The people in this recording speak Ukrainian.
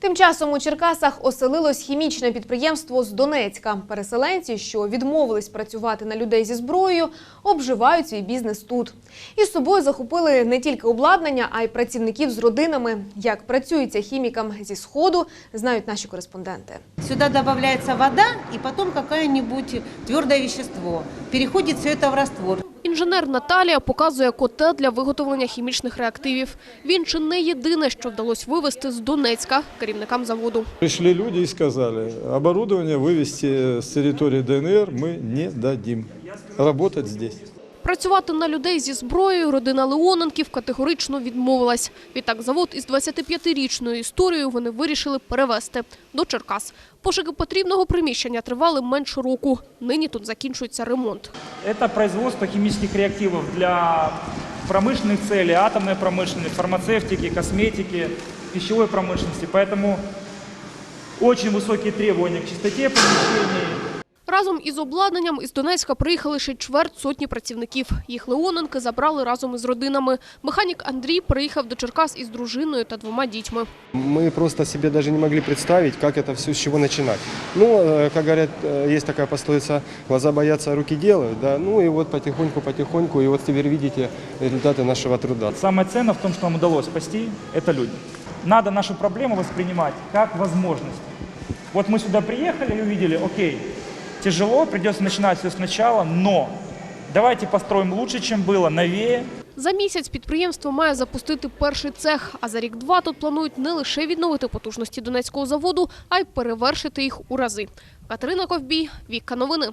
Тим часом у Черкасах оселилось хімічне підприємство з Донецька. Переселенці, що відмовились працювати на людей зі зброєю, обживають свій бізнес тут. Із собою захопили не тільки обладнання, а й працівників з родинами. Як працюється хімікам зі сходу, знають наші кореспонденти. Сюда добавляется вода и потом какое-нибудь твердое вещество. Переходит все это в раствор. Інженер Наталія показує коте для виготовлення хімічних реактивів. Він чи не єдине, що вдалося вивезти з Донецька керівникам заводу. Прийшли люди і сказали, оборудовання вивезти з території ДНР ми не дадим. Работать здесь. Працювати на людей зі зброєю родина Леоненків категорично відмовилась. Відтак завод із 25-річною історією вони вирішили перевезти до Черкас. Пошуки потрібного приміщення тривали менше року. Нині тут закінчується ремонт. Это производство химических реактивов для промышленных целей, атомной промышленности, фармацевтики, косметики, пищевой промышленности. Поэтому очень высокие требования к чистоте помещений. Разом із обладнанням із Донецька приїхали ще чверть сотні працівників. Їх Леоненки забрали разом із родинами. Механік Андрій приїхав до Черкас із дружиною та двома дітьми. Мы просто себе даже не могли представить, как это все, с чего начинать. Ну, э, как говорят, э, есть такая пословица, глаза боятся, а руки делают, да, ну и вот потихоньку-потихоньку, и вот теперь видите результаты нашего труда. Самое ценное в том, что нам удалось спасти, это люди. Надо нашу проблему воспринимать как возможность. Вот мы сюда приехали и увидели, окей, тяжело, придется начинать все сначала, но давайте построим лучше, чем было, новее, За місяць підприємство має запустити перший цех, а за рік-два тут планують не лише відновити потужності Донецького заводу, а й перевершити їх у рази. Катерина Ковбій, Вікка Новини.